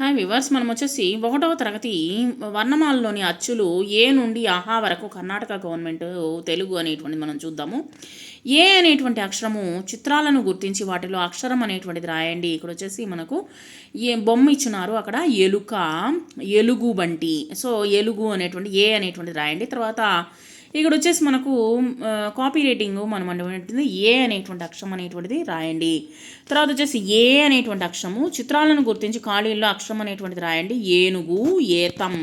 Hi viewers మనం వచ్చేసి ఒకటవ తరగతి వర్ణమాలలోని అచ్చులు ఏ నుండి ఆహా వరకు కర్ణాటక గవర్నమెంట్ తెలుగు అనేటువంటిది మనం చూద్దాము. ఏ అనేటువంటి అక్షరము చిత్రాలను గుర్తించి వాటిలో అక్షరం అనేటువంటిది రాయండి. ఇక్కడ వచ్చేసి మనకు ఏ బొమ్మ ఇచ్చినారు అక్కడ ఎలుక ఎలుగు బంటి సో ఎలుగు అనేటువంటి ఏ అనేటువంటిది రాయండి. తర్వాత ఇక్కడ వచ్చేసి మనకు కాపీ రేటింగ్ మనం అనేటువంటిది ఏ అనేటువంటి అక్షరం అనేటువంటిది రాయండి. తర్వాత వచ్చేసి ఏ అనేటువంటి అక్షరము చిత్రాలను గుర్తించి ఖాళీల్లో అక్షరం అనేటువంటిది రాయండి. ఏనుగు ఏతం.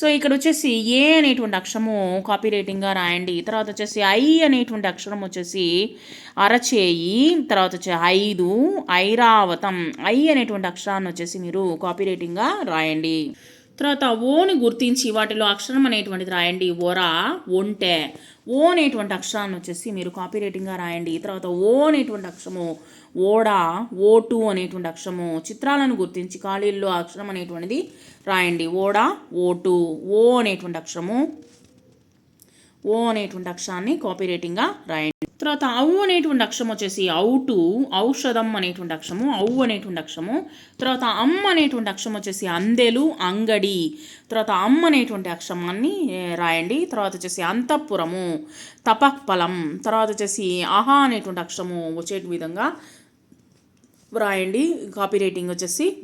సో ఇక్కడ వచ్చేసి ఏ అనేటువంటి అక్షరము కాపీ రేటింగ్గా రాయండి. తర్వాత వచ్చేసి ఐ అనేటువంటి అక్షరం వచ్చేసి అరచేయి. తర్వాత వచ్చి ఐదు ఐరావతం. ఐ అనేటువంటి అక్షరాన్ని వచ్చేసి మీరు కాపీ రేటింగ్గా రాయండి. తర్వాత ఓని గుర్తించి వాటిలో అక్షరం అనేటువంటిది రాయండి. ఒరా ఒంటె. ఓ అనేటువంటి అక్షరాన్ని వచ్చేసి మీరు కాపీ రేటింగ్గా రాయండి. తర్వాత ఓ అనేటువంటి అక్షరము ఓడ ఓటు అనేటువంటి అక్షరము చిత్రాలను గుర్తించి ఖాళీల్లో అక్షరం అనేటువంటిది రాయండి. ఓడ ఓటు ఓ అనేటువంటి అక్షరము ఓ అనేటువంటి అక్షరాన్ని కాపీ రేటింగ్గా రాయండి. తర్వాత అవు అనేటువంటి అక్షరం వచ్చేసి అవుటు ఔషధం అనేటువంటి అక్షరము అవు అనేటువంటి అక్షరము. తర్వాత అమ్మ అనేటువంటి అక్షరం వచ్చేసి అందెలు అంగడి. తర్వాత అమ్మ అనేటువంటి అక్షరాన్ని రాయండి. తర్వాత వచ్చేసి అంతఃపురము తపక్పలం తర్వాత వచ్చేసి అహా అనేటువంటి అక్షరము వచ్చే విధంగా రాయండి. కాపీ రేటింగ్ వచ్చేసి